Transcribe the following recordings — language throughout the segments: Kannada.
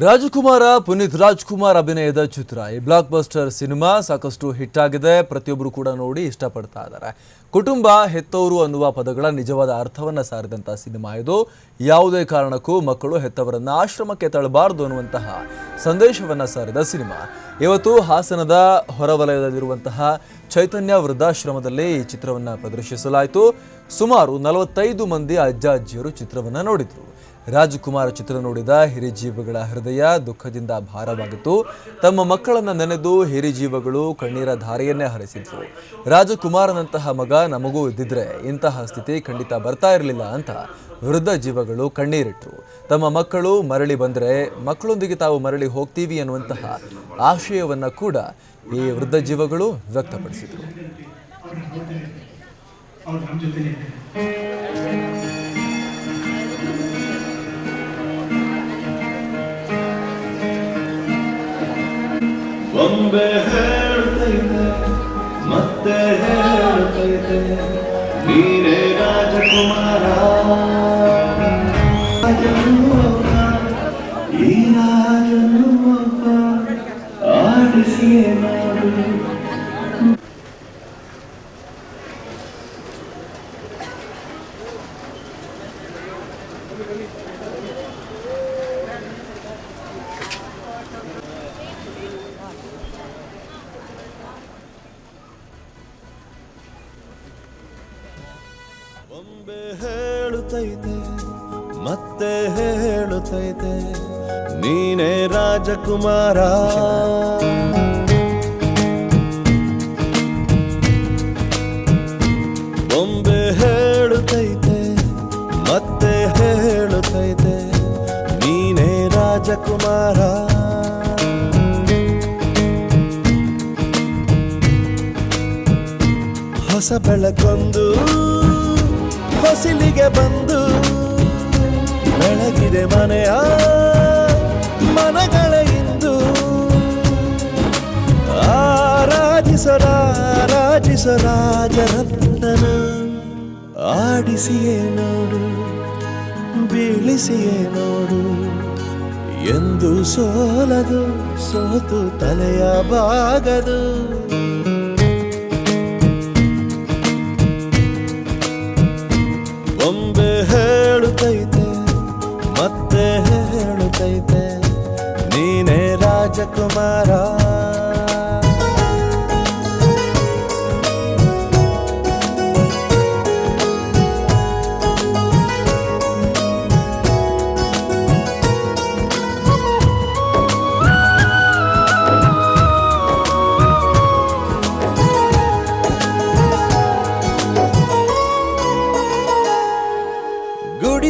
ರಾಜಕುಮಾರ ಪುನೀತ್ ರಾಜ್ಕುಮಾರ್ ಅಭಿನಯದ ಚಿತ್ರ. ಈ ಬ್ಲಾಕ್ ಬಸ್ಟರ್ ಸಿನಿಮಾ ಸಾಕಷ್ಟು ಹಿಟ್ ಆಗಿದೆ. ಪ್ರತಿಯೊಬ್ಬರು ಕೂಡ ನೋಡಿ ಇಷ್ಟಪಡ್ತಾ ಇದ್ದಾರೆ. ಕುಟುಂಬ, ಹೆತ್ತವರು ಅನ್ನುವ ಪದಗಳ ನಿಜವಾದ ಅರ್ಥವನ್ನು ಸಾರಿದಂತಹ ಸಿನಿಮಾ ಇದು. ಯಾವುದೇ ಕಾರಣಕ್ಕೂ ಮಕ್ಕಳು ಹೆತ್ತವರನ್ನ ಆಶ್ರಮಕ್ಕೆ ತಳ್ಳಬಾರದು ಅನ್ನುವಂತಹ ಸಂದೇಶವನ್ನ ಸಾರಿದ ಸಿನಿಮಾ. ಇವತ್ತು ಹಾಸನದ ಹೊರವಲಯದಲ್ಲಿರುವಂತಹ ಚೈತನ್ಯ ವೃದ್ಧಾಶ್ರಮದಲ್ಲಿ ಈ ಚಿತ್ರವನ್ನ ಪ್ರದರ್ಶಿಸಲಾಯಿತು. ಸುಮಾರು ನಲವತ್ತೈದು ಮಂದಿ ಅಜ್ಜ, ಅಜ್ಜಿಯರು ಚಿತ್ರವನ್ನ ನೋಡಿದ್ರು. ರಾಜಕುಮಾರ ಚಿತ್ರ ನೋಡಿದ ಹಿರಿಜೀವಿಗಳ ಹೃದಯ ದುಃಖದಿಂದ ಭಾರವಾಗಿತ್ತು. ತಮ್ಮ ಮಕ್ಕಳನ್ನು ನೆನೆದು ಹಿರಿಜೀವಗಳು ಕಣ್ಣೀರ ಧಾರೆಯನ್ನೇ ಹರಿಸಿದ್ರು ರಾಜಕುಮಾರನಂತಹ ಮಗ ನಮಗೂ ಇದ್ದಿದ್ರೆ ಇಂತಹ ಸ್ಥಿತಿ ಖಂಡಿತ ಬರ್ತಾ ಇರಲಿಲ್ಲ ಅಂತ ವೃದ್ಧ ಜೀವಗಳು ಕಣ್ಣೀರಿಟ್ಟರು ತಮ್ಮ ಮಕ್ಕಳು ಮರಳಿ ಬಂದರೆ ಮಕ್ಕಳೊಂದಿಗೆ ತಾವು ಮರಳಿ ಹೋಗ್ತೀವಿ ಅನ್ನುವಂತಹ ಆಶಯವನ್ನು ಕೂಡ ಈ ವೃದ್ಧ ಜೀವಗಳು ವ್ಯಕ್ತಪಡಿಸಿದ್ರು. ಹೇಳುತ್ತೈತೆ ನೀನೇ ರಾಜಕುಮಾರ. ರಾಜನು ಒಬ್ಬ, ಈ ರಾಜನು ಒಬ್ಬ, ಆಡಿಸಿಯೇ ನೋಡು ಹೇಳುತ್ತೈತೆ ನೀನೇ ರಾಜಕುಮಾರ. ಬೊಂಬೆ ಹೇಳುತ್ತೈತೆ ಮತ್ತೆ ಹೇಳುತ್ತೈತೆ ನೀನೇ ರಾಜಕುಮಾರ. ಹೊಸ ಬೆಳಕೊಂದು ಹೊಸಿಲಿಗೆ ಬಂದು ಬೆಳಗಿದೆ ಮನೆಯ ಮನಗಳ ಇಂದು. ಆರಾಧಿಸರಾಜಿಸರಾಜರತ್ನನ ಆಡಿಸಿಯೇ ನೋಡು ಬೀಳಿಸಿಯೇ ನೋಡು. ಎಂದು ಸೋಲದು ಸೋತು ತಲೆಯ ಬಾಗದು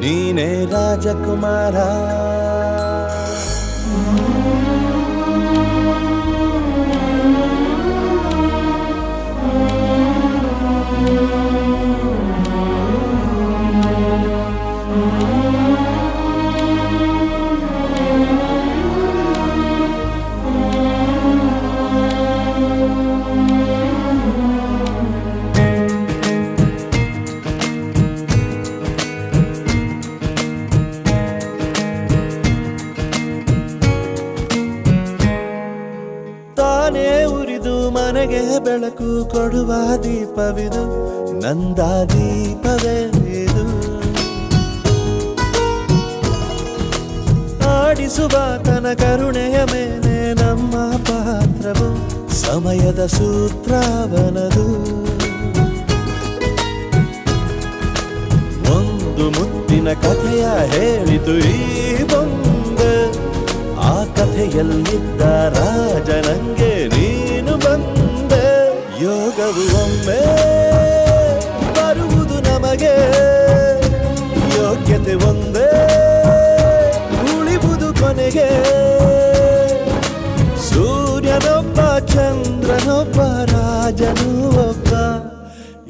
ನೀನೇ ರಾಜಕುಮಾರ ನಂದ ದೀಪವೇ ಇದು. ಆಡಿಸುವ ತನ ಕರುಣೆಯ ಮೇಲೆ ನಮ್ಮ ಪಾತ್ರವು ಸಮಯದ ಸೂತ್ರವನದು. ಒಂದು ಮುತ್ತಿನ ಕಥೆಯ ಹೇಳಿತು ಈ ಬಂದ ಆ ಕಥೆಯಲ್ಲಿದ್ದ ರಾಜ ನಂಗೆ ನೀನು ಬಂದೆ. ಯೋಗವು ಒಮ್ಮೆ ನಮಗೆ ಯೋಗ್ಯತೆ ಒಂದೇ. ಉಳಿಬುದು ಕೊನೆಗೆ ಸೂರ್ಯನೊಬ್ಬ, ಚಂದ್ರನೊಬ್ಬ, ರಾಜನು ಒಬ್ಬ,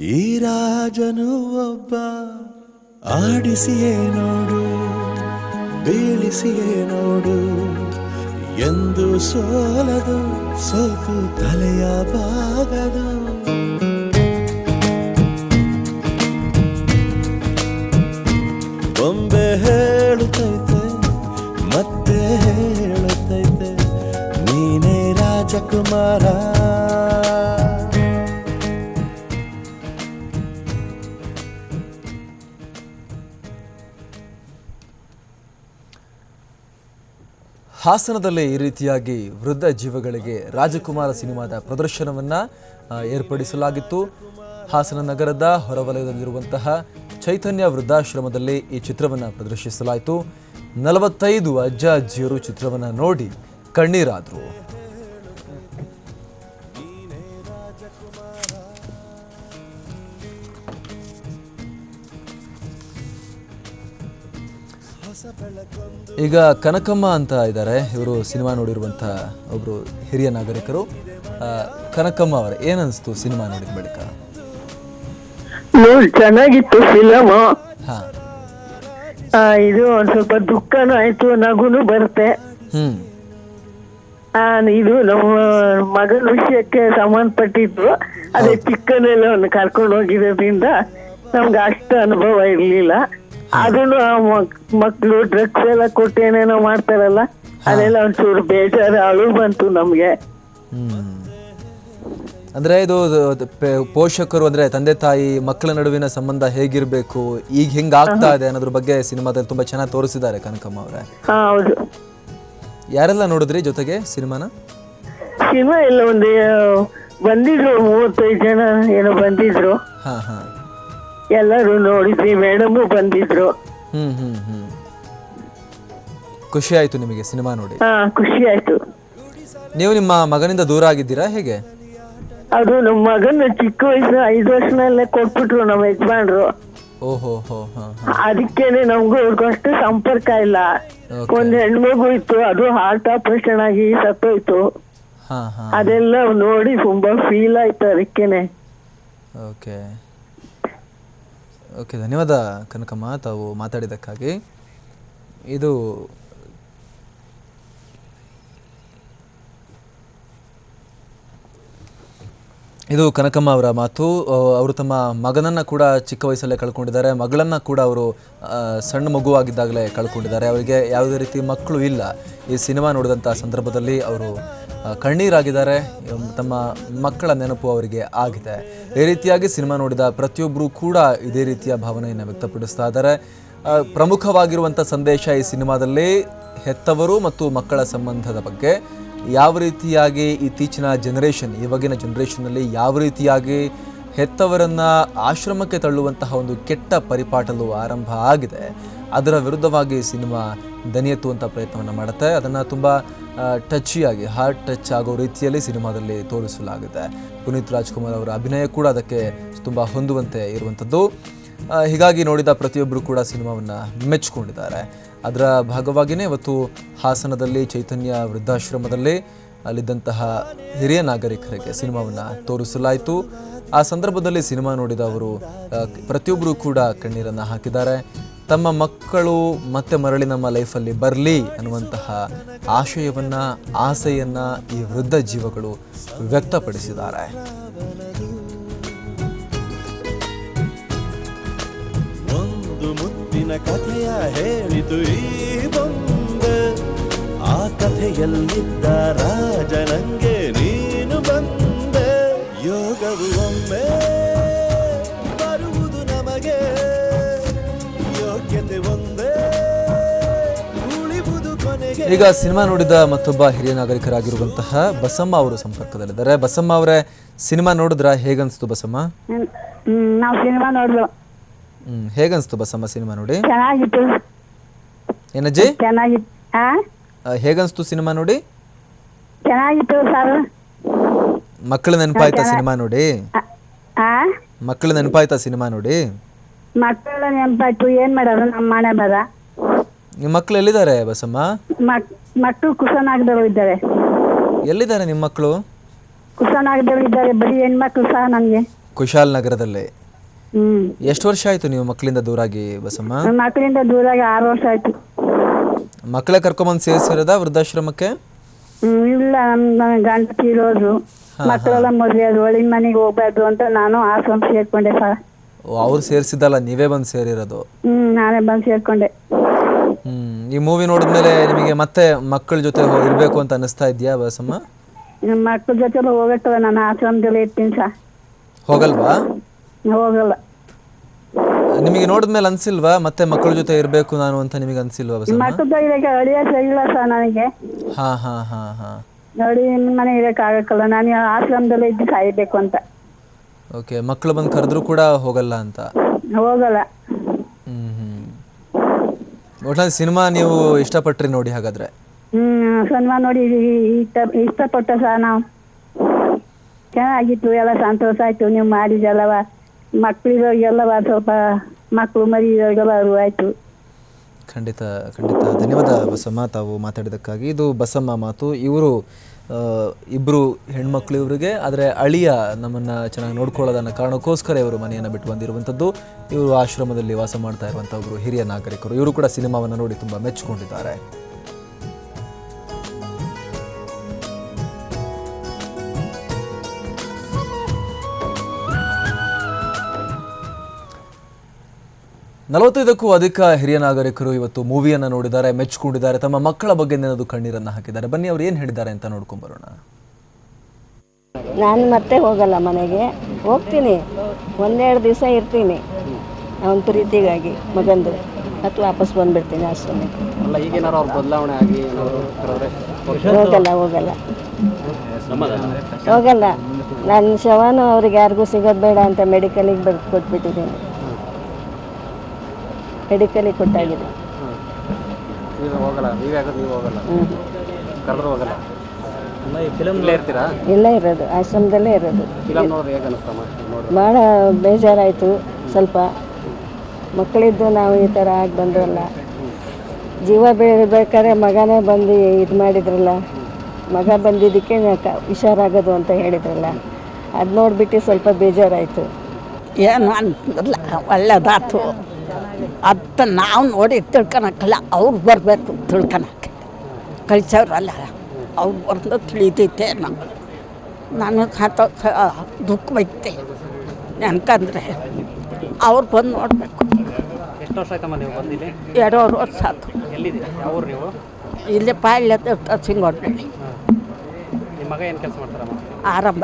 ಈ ರಾಜನು ಒಬ್ಬ. ಆಡಿಸಿಯೇ ನೋಡು, ಬೀಳಿಸಿಯೇ ನೋಡು, ಎಂದು ಸೋಲದು ಸೋತು ತಲೆಯ ಬಾಗದು ಬೊಂಬೆ ಹೇಳುತ್ತೈತೆ, ಮತ್ತೆ ಹೇಳುತ್ತೈತೆ, ನೀನೇ ರಾಜಕುಮಾರ. ಹಾಸನದಲ್ಲಿ ಈ ರೀತಿಯಾಗಿ ವೃದ್ಧ ಜೀವಗಳಿಗೆ ರಾಜಕುಮಾರ ಸಿನಿಮಾದ ಪ್ರದರ್ಶನವನ್ನ ಏರ್ಪಡಿಸಲಾಗಿತ್ತು. ಹಾಸನ ನಗರದ ಹೊರವಲಯದಲ್ಲಿರುವಂತಹ ಚೈತನ್ಯ ವೃದ್ಧಾಶ್ರಮದಲ್ಲಿ ಈ ಚಿತ್ರವನ್ನು ಪ್ರದರ್ಶಿಸಲಾಯಿತು. ನಲವತ್ತೈದು ಅಜ್ಜ ಅಜ್ಜಿಯರು ಚಿತ್ರವನ್ನು ನೋಡಿ ಕಣ್ಣೀರಾದರು. ಈಗ ಕನಕಮ್ಮ ಅಂತ ಇದ್ದಾರೆ. ಇವರು ಸಿನಿಮಾ ನೋಡಿರುವಂತಹ ಒಬ್ಬರು ಹಿರಿಯ ನಾಗರಿಕರು. ಕನಕಮ್ಮ ಅವರೇ ಏನನ್ನಿಸ್ತು ಸಿನಿಮಾ ನೋಡಿದ ಬಳಿಕ? ನೋಡ್ ಚೆನ್ನಾಗಿತ್ತು ಫಿಲಮ್ ಇದು ಒಂದ್ ಸ್ವಲ್ಪ ದುಃಖನೂ ಆಯ್ತು ನಗುನು ಬರುತ್ತೆ. ಆ, ಇದು ನಮ್ಮ ಮಗನ ವಿಷಯಕ್ಕೆ ಸಂಬಂಧಪಟ್ಟಿದ್ದು ಅದೇ ಚಿಕ್ಕನೆಲ್ಲ ಒಂದು ಕರ್ಕೊಂಡು ಹೋಗಿರೋದ್ರಿಂದ ನಮ್ಗೆ ಅಷ್ಟು ಅನುಭವ ಇರ್ಲಿಲ್ಲ. ಅದನ್ನು ಮಕ್ಕಳು ಡ್ರಗ್ಸ್ ಎಲ್ಲ ಕೊಟ್ಟು ಏನೇನೋ ಮಾಡ್ತಾರಲ್ಲ ಅದೆಲ್ಲ ಒಂಚೂರು ಬೇಜಾರು ಅಳು ಬಂತು ನಮ್ಗೆ. ಅಂದ್ರೆ ಇದು ಪೋಷಕರು ಅಂದ್ರೆ ತಂದೆ ತಾಯಿ ಮಕ್ಕಳ ನಡುವಿನ ಸಂಬಂಧ ಹೇಗಿರ್ಬೇಕು ಈಗ ಹೆಂಗ್ ಆಗ್ತಾ ಇದೆ ಅನ್ನೋದ್ರ ಬಗ್ಗೆ ಸಿನಿಮಾದಲ್ಲಿ ತುಂಬಾ ಚೆನ್ನಾಗಿ ತೋರಿಸಿದ್ದಾರೆ ಕನಕಮ್ಮ ಅವರೇ. ಹೌದು. ಯಾರೆಲ್ಲ ನೋಡಿದ್ರಿ ಜೊತೆಗೆ ಸಿನಿಮಾನ? ಸಿನಿಮಾ ಎಲ್ಲ ಒಂದು ಬಂದಿದ್ರು ಮೂವತ್ತೈದು ಜನ ಏನೋ ಬಂದಿದ್ರು. ಹಾ ಹಾ. ಎಲ್ಲರೂ ನೋಡಿದ್ವಿ ಮೇಡಮ್ ಬಂದಿದ್ರು. ಹ್ಮ್ ಹ್ಮ್ ಹ್ಮ್. ಖುಷಿ ಆಯ್ತು ನಿಮಗೆ ಸಿನಿಮಾ ನೋಡಿ. ಹಾ ಖುಷಿ ಆಯ್ತು. ನೀವು ನಿಮ್ಮ ಮಗನಿಂದ ದೂರ ಆಗಿದ್ದೀರಾ ಹೇಗೆ? ಅದು ನಮ್ಮ ಮಗನ ಚಿಕ್ಕ ವಯಸ್ಸು ಐದು ವರ್ಷನಲ್ಲೇ ಕೊಟ್ಬಿಟ್ರು ನಮ್ಮ ಯಜಮಾನ್ರು. ಓಹೋ ಅದಕ್ಕೇನೆ ನಮ್ಗೂ ಅವ್ರಿಗೂ ಅಷ್ಟು ಸಂಪರ್ಕ ಇಲ್ಲ. ಒಂದ್ ಹೆಣ್ಮಗು ಇತ್ತು ಅದು ಹಾರ್ಟ್ ಆಪರೇಷನ್ ಆಗಿ ಸತ್ತೋಯ್ತು. ಅದೆಲ್ಲ ನೋಡಿ ತುಂಬಾ ಫೀಲ್ ಆಯ್ತು ಅದಕ್ಕೇನೆ. ಓಕೆ. ಓಕೆ ಧನ್ಯವಾದ ಕನಕಮ್ಮ ತಾವು ಮಾತಾಡಿದ್ದಕ್ಕಾಗಿ. ಇದು ಇದು ಕನಕಮ್ಮ ಅವರ ಮಾತು. ಅವರು ತಮ್ಮ ಮಗನನ್ನು ಕೂಡ ಚಿಕ್ಕ ವಯಸ್ಸಲ್ಲೇ ಕಳ್ಕೊಂಡಿದ್ದಾರೆ. ಮಗಳನ್ನು ಕೂಡ ಅವರು ಸಣ್ಣ ಮಗುವಾಗಿದ್ದಾಗಲೇ ಕಳ್ಕೊಂಡಿದ್ದಾರೆ. ಅವರಿಗೆ ಯಾವುದೇ ರೀತಿ ಮಕ್ಕಳು ಇಲ್ಲ. ಈ ಸಿನಿಮಾ ನೋಡಿದಂಥ ಸಂದರ್ಭದಲ್ಲಿ ಅವರು ಕಣ್ಣೀರಾಗಿದ್ದಾರೆ. ತಮ್ಮ ಮಕ್ಕಳ ನೆನಪು ಅವರಿಗೆ ಆಗಿದೆ. ಈ ರೀತಿಯಾಗಿ ಸಿನಿಮಾ ನೋಡಿದ ಪ್ರತಿಯೊಬ್ಬರೂ ಕೂಡ ಇದೇ ರೀತಿಯ ಭಾವನೆಯನ್ನು ವ್ಯಕ್ತಪಡಿಸ್ತಾ ಇದ್ದಾರೆ. ಪ್ರಮುಖವಾಗಿರುವಂಥ ಸಂದೇಶ ಈ ಸಿನಿಮಾದಲ್ಲಿ ಹೆತ್ತವರು ಮತ್ತು ಮಕ್ಕಳ ಸಂಬಂಧದ ಬಗ್ಗೆ. ಯಾವ ರೀತಿಯಾಗಿ ಇತ್ತೀಚಿನ ಜನರೇಷನ್ ಇವಾಗಿನ ಜನರೇಷನ್ನಲ್ಲಿ ಯಾವ ರೀತಿಯಾಗಿ ಹೆತ್ತವರನ್ನು ಆಶ್ರಮಕ್ಕೆ ತಳ್ಳುವಂತಹ ಒಂದು ಕೆಟ್ಟ ಪರಿಪಾಟಲು ಆರಂಭ ಆಗಿದೆ, ಅದರ ವಿರುದ್ಧವಾಗಿ ಸಿನಿಮಾ ದನಿ ಎತ್ತುವಂಥ ಪ್ರಯತ್ನವನ್ನು ಮಾಡುತ್ತೆ. ಅದನ್ನು ತುಂಬ ಟಚ್ಚಿಯಾಗಿ ಹಾರ್ಟ್ ಟಚ್ ಆಗೋ ರೀತಿಯಲ್ಲಿ ಸಿನಿಮಾದಲ್ಲಿ ತೋರಿಸಲಾಗಿದೆ. ಪುನೀತ್ ರಾಜ್ಕುಮಾರ್ ಅವರ ಅಭಿನಯ ಕೂಡ ಅದಕ್ಕೆ ತುಂಬ ಹೊಂದುವಂತೆ ಇರುವಂಥದ್ದು ಹೀಗಾಗಿ ನೋಡಿದ ಪ್ರತಿಯೊಬ್ಬರು ಕೂಡ ಸಿನಿಮಾವನ್ನು ಮೆಚ್ಚಿಕೊಂಡಿದ್ದಾರೆ ಅದರ ಭಾಗವಾಗಿಯೇ ಇವತ್ತು ಹಾಸನದಲ್ಲಿ ಚೈತನ್ಯ ವೃದ್ಧಾಶ್ರಮದಲ್ಲಿ ಅಲ್ಲಿದ್ದಂತಹ ಹಿರಿಯ ನಾಗರಿಕರಿಗೆ ಸಿನಿಮಾವನ್ನು ತೋರಿಸಲಾಯಿತು. ಆ ಸಂದರ್ಭದಲ್ಲಿ ಸಿನಿಮಾ ನೋಡಿದ ಅವರು ಪ್ರತಿಯೊಬ್ಬರೂ ಕೂಡ ಕಣ್ಣೀರನ್ನು ಹಾಕಿದ್ದಾರೆ. ತಮ್ಮ ಮಕ್ಕಳು ಮತ್ತೆ ಮರಳಿ ನಮ್ಮ ಲೈಫಲ್ಲಿ ಬರಲಿ ಅನ್ನುವಂತಹ ಆಶಯವನ್ನು, ಆಸೆಯನ್ನು ಈ ವೃದ್ಧ ಜೀವಗಳು ವ್ಯಕ್ತಪಡಿಸಿದ್ದಾರೆ. ಮುತ್ತಿನ ಕಥೆಯ ಹೇಳಿತು ಈ ಬಂದ. ಆ ಕಥೆಯಲ್ಲಿದ್ದ ರಾಜ ನಂಗೆ ನೀನು ಬಂದ. ಯೋಗವು ಒಮ್ಮೆ ಬರುವುದು ನಮಗೆ. ಯೋಗ್ಯತೆ ಒಂದೇ. ಉಳಿಬುದು ಕೊನೆಗೆ. ಈಗ ಸಿನಿಮಾ ನೋಡಿದ ಮತ್ತೊಬ್ಬ ಹಿರಿಯ ನಾಗರಿಕರಾಗಿರುವಂತಹ ಬಸಮ್ಮ ಅವರು ಸಂಪರ್ಕದಲ್ಲಿದ್ದಾರೆ. ಬಸಮ್ಮ ಅವರೇ ಸಿನಿಮಾ ನೋಡಿದ್ರ? ಹೇಗನ್ಸ್ತು ಬಸಮ್ಮ? ನಾವು ಸಿನಿಮಾ ನೋಡಿದ್ವು ಹ್ಮ್ ಹೇಗನ್ಸ್ತು ಬಸಮ್ಮ ಸಿನಿಮಾ ನೋಡಿ? ಚೆನ್ನಾಗಿತ್ತು. ಏನಜ್ಜಿ ಚೆನ್ನಾಗಿತ್ತು. ಹಾ? ಆ, ಹೇಗನ್ಸ್ತು ಸಿನಿಮಾ ನೋಡಿ? ಚೆನ್ನಾಗಿತ್ತು ಸರ್. ಮಕ್ಕಳು ನೆನಪಾಯ್ತಾ ಸಿನಿಮಾ ನೋಡಿ? ಆ ಮಕ್ಕಳು ನೆನಪಾಯ್ತಾ ಸಿನಿಮಾ ನೋಡಿ? ಮಕ್ಕಳ ನೆನಪಾಯ್ತು. ಏನ್ ಮಾಡೋದು? ನಮ್ಮ ಮನೆ ಬರ. ನಿಮ್ಮ ಮಕ್ಕಳು ಎಲ್ಲಿದ್ದಾರೆ ಬಸಮ್ಮ? ಮಕ್ ಮಕ್ಕಳು ಕುಸನಾಗದವರು ಇದ್ದಾರೆ. ಎಲ್ಲಿದ್ದಾರೆ ನಿಮ್ಮ ಮಕ್ಕಳು ಕುಸನಾಗದವರು ಇದ್ದಾರೆ. ಬರೀ ಹೆಣ್ಮಕ್ಳು ಸಹ ನನಗೆ ಕುಶಾಲ್ ನಗರದಲ್ಲಿ. ಎಷ್ಟು ವರ್ಷ ಆಯ್ತು ನೀವು ಮಕ್ಕಳಿಂದ ದೂರಾಗಿ ಬಸಮ್ಮ? ಮಕ್ಕಳಿಂದ ದೂರಾಗಿ ಆರು ವರ್ಷ ಆಯ್ತು. ಮಕ್ಕಳೇ ಕರ್ಕೊಂಬಂದು ಸೇರಿಸಿರೋದ ವೃದ್ಧಾಶ್ರಮಕ್ಕೆ? ಹ್ಮ್ ಇಲ್ಲ ನಮ್ಮ ಗಂಡ ಇರೋದು. ಮಕ್ಕಳೆಲ್ಲ ಮದುವೆ ಅದು ಒಳಿನ ಮನೆಗೆ ಹೋಗ್ಬಾರ್ದು ಅಂತ ನಾನು ಆಶ್ರಮ ಸೇರ್ಕೊಂಡೆ ಸರ್ ಓ ಅವ್ರು ಸೇರಿಸಿದ್ದಲ್ಲ ನೀವೇ ಬಂದು ಸೇರಿರೋದು? ಹ್ಮ್ ನಾನೇ ಬಂದು ಸೇರ್ಕೊಂಡೆ. ಹ್ಮ್ ಈ ಮೂವಿ ನೋಡಿದ್ಮೇಲೆ ನಿಮಗೆ ಮತ್ತೆ ಮಕ್ಕಳ ಜೊತೆ ಹೋ- ಇರ್ಬೇಕು ಅಂತ ಅನಿಸ್ತಾ ಇದೆಯಾ ಬಸಮ್ಮ? ಮಕ್ಕಳ ಜೊತೆ ಹೋಗತ್ತವ ನಾನು ಆಶ್ರಮದಲ್ಲಿ ಇರ್ತೀನಿ ಸರ್ ಹೋಗಲ್ವಾ? ಹೋಗಲ್ಲ ನಿಮಗೆ ನೋಡಿದ್ಮೇಲೆ ಅನ್ಸಿಲ್ವಾ? ಮತ್ತೆ ಮಕ್ಕಳ ಜೊತೆ ಇರಬೇಕು ನಾನು ಅಂತ ನಿಮಗೆ ಅನ್ಸಿಲ್ವಾ ಬಸಮ್ಮ? ಮಕ್ಕಳ ಇರಕ್ಕೆ ಅಳಿಯ ಸರಿಯಿಲ್ಲ ಸರ್ ನನಗೆ. ಹಾ ಹಾ ಹಾ ಹಾ. ನೋಡಿ ನಿಮ್ಮ ಮನೆ ಇರಕ್ಕೆ ಆಗಕ್ಕಲ್ಲ. ನಾನು ಆಶ್ರಮದಲ್ಲೇ ಇದ್ದು ಸಾಯಬೇಕು ಅಂತ. ಓಕೆ ಮಕ್ಕಳು ಬಂದು ಕರೆದ್ರೂ ಕೂಡ ಹೋಗಲ್ಲ ಅಂತ? ಹೋಗಲ್ಲ. ಹ್ಮ್ ಹ್ಮ್. ಒಟ್ನಲ್ಲಿ ಸಿನಿಮಾ ನೀವು ಇಷ್ಟಪಟ್ರಿ ನೋಡಿ ಹಾಗಾದ್ರೆ? ಹ್ಮ್ ಸಿನಿಮಾ ನೋಡಿ ಇಷ್ಟ ಇಷ್ಟಪಟ್ಟ ಸರ್ ನಾವು. ಚೆನ್ನಾಗಿತ್ತು ಎಲ್ಲ ಸಂತೋಷ ಆಯ್ತು. ನೀವು ಮಾಡಿದೆಲ್ಲವ ಮಕ್ಕಳಿಗೆಲ್ಲವ ಸ್ವಲ್ಪ ಮಕ್ಕಳು ಮರಿ ಖಂಡಿತ ಖಂಡಿತ. ಧನ್ಯವಾದ ಬಸಮ್ಮ, ತಾವು ಇದು ಬಸಮ್ಮ ಮಾತು. ಇವರು ಇಬ್ಬರು ಹೆಣ್ಮಕ್ಳು ಇವರಿಗೆ, ಆದರೆ ಅಳಿಯ ನಮ್ಮನ್ನು ಚೆನ್ನಾಗಿ ನೋಡ್ಕೊಳ್ಳೋದನ್ನ ಕಾರಣಕ್ಕೋಸ್ಕರ ಇವರು ಮನೆಯನ್ನು ಬಿಟ್ಟು ಬಂದಿರುವಂಥದ್ದು. ಇವರು ಆಶ್ರಮದಲ್ಲಿ ವಾಸ ಮಾಡ್ತಾ ಇರುವಂಥ ಒಬ್ಬರು ಹಿರಿಯ ನಾಗರಿಕರು. ಇವರು ಕೂಡ ಸಿನಿಮಾವನ್ನು ನೋಡಿ ತುಂಬ ಮೆಚ್ಚಿಕೊಂಡಿದ್ದಾರೆ ನಲವತ್ತೈದಕ್ಕೂ ಅಧಿಕ ಹಿರಿಯ ನಾಗರಿಕರು ಇವತ್ತು ಮೂವಿಯನ್ನು ನೋಡಿದ್ದಾರೆ ಮೆಚ್ಚಿಕೊಂಡಿದ್ದಾರೆ ತಮ್ಮ ಮಕ್ಕಳ ಬಗ್ಗೆ ನೆನೆದು ಕಣ್ಣೀರನ್ನು ಹಾಕಿದ್ದಾರೆ. ಬನ್ನಿ ಅವರು ಏನು ಹೇಳಿದ್ದಾರೆ ಅಂತ ನೋಡ್ಕೊಂಡು ಬರೋಣ. ನಾನು ಮತ್ತೆ ಹೋಗಲ್ಲ ಮನೆಗೆ. ಹೋಗ್ತೀನಿ. ಒಂದೆರಡು ದಿವಸ ಇರ್ತೀನಿ. ಅವನ ಪ್ರೀತಿಗಾಗಿ ಮಗಂದು. ಮತ್ತು ವಾಪಸ್ ಬಂದ್ಬಿಡ್ತೀನಿ ಅಷ್ಟೇ ಅಲ್ಲ ಈಗೇನಾರು ಅವ್ರ ಬದಲಾವಣೆ ಆಗಿ ಹೋಗಲ್ಲ ಹೋಗಲ್ಲ. ಹೋಗಲ್ಲ. ನನ್ನ ಶವನು ಅವ್ರಿಗೆ ಯಾರಿಗೂ ಸಿಗೋದು ಬೇಡ ಅಂತ ಮೆಡಿಕಲಿಗೆ ಬರ್ದು ಕೊಟ್ಬಿಟ್ಟಿದ್ದೀನಿ. ಮೆಡಿಕಲಿಗೆ ಕೊಟ್ಟಾಗಿದೆ. ನೀವು ಹೋಗಲ್ಲ ನೀವೇ ಆಗೋದು ನೀವು ಹೋಗಲ್ಲ. ಹ್ಞೂ ಕರೆದ್ರು ಹೋಗಲ್ಲ. ಇಲ್ಲೇ ಇರ್ತೀರಾ? ಇಲ್ಲೇ ಇರೋದು ಆಶ್ರಮದಲ್ಲೇ ಇರೋದು. ಫಿಲಮ್ ನೋಡ್ರಿ ಹೇಗೆ ಅನಿಸ್ತಮ್ಮ ನೋಡಿ. ಭಾಳ ಬೇಜಾರಾಯಿತು ಸ್ವಲ್ಪ. ಮಕ್ಕಳಿದ್ದು ನಾವು ಈ ಥರ ಆಗಿ ಬಂದ್ರಲ್ಲ. ಜೀವ ಬೇಕಾದ್ರೆ ಮಗನೇ ಬಂದು ಇದು ಮಾಡಿದ್ರಲ್ಲ. ಮಗ ಬಂದಿದ್ದಕ್ಕೆ ಹುಷಾರಾಗೋದು ಅಂತ ಹೇಳಿದ್ರಲ್ಲ. ಅದು ನೋಡಿಬಿಟ್ಟು ಸ್ವಲ್ಪ ಬೇಜಾರಾಯಿತು. ಏನು ಒಳ್ಳೇದಾತು. ಅದು ನಾವು ನೋಡಿ ತಿಳ್ಕೊಳಕ್ಕಲ್ಲ ಅವ್ರು ಬರಬೇಕು ತಿಳ್ಕೊಳಕ್ಕೆ ಕಳಿಸೋರಲ್ಲ ಅವ್ರು ಬರ್ದು ತಿಳಿತೈತೆ ನಾವು ನನಗೆ ಹತ ದುಃಖವೈತೆ ಯಾಕಂದರೆ ಅವ್ರು ಬಂದು ನೋಡಬೇಕು. ಎಷ್ಟು ವರ್ಷ ಆಯ್ತಮ್ಮ ನೀವು ಬಂದಿಲ್ಲಿ? ಎರಡೂವರೆ ವರ್ಷ ಆಯ್ತು. ಎಲ್ಲಿದ್ದೀರಾ? ಯಾವ ಊರು ನೀವು? ಇಲ್ಲಿ ಪಾಳ್ಯದ ಸಿಂಗೋಡ್ನಳ್ಳಿ ನಿಮ್ಮ ಮಗ ಏನು ಕೆಲಸ ಮಾಡ್ತಾರಮ್ಮ? ಆರಂಭ.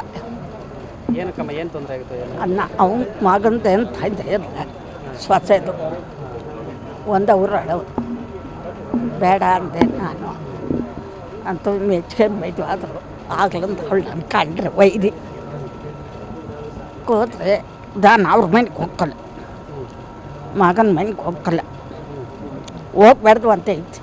ಏನಕ್ಕಮ್ಮ ಏನು ತೊಂದರೆ ಆಗಿತ್ತು? ಅಲ್ಲ ಅನ್ನ ಅವನ ಮಗಂದು ಎಂತ ಇದೆ ಇಲ್ಲ. ಸ್ವಸೆದು ಒಂದ ಊರಾಡವು ಬೇಡ ಅಂದೆ ನಾನು. ಅಂತೂ ಮೆಚ್ಕೊಂಬೈದು ಆದರು ಆಗ್ಲಂದು ಅವಳು ನನ್ನ ಕಂಡ್ರೆ ಒಯ್ದು ಹೋದ್ರೆ ನಾನು ಅವ್ರ ಮನೆಗೆ ಹೋಗ್ಕಲ್ಲ. ಮಗನ ಮನೆಗೆ ಹೋಗ್ಕಲ್ಲ. ಹೋಗ್ಬಾರ್ದು ಅಂತ ಐತಿ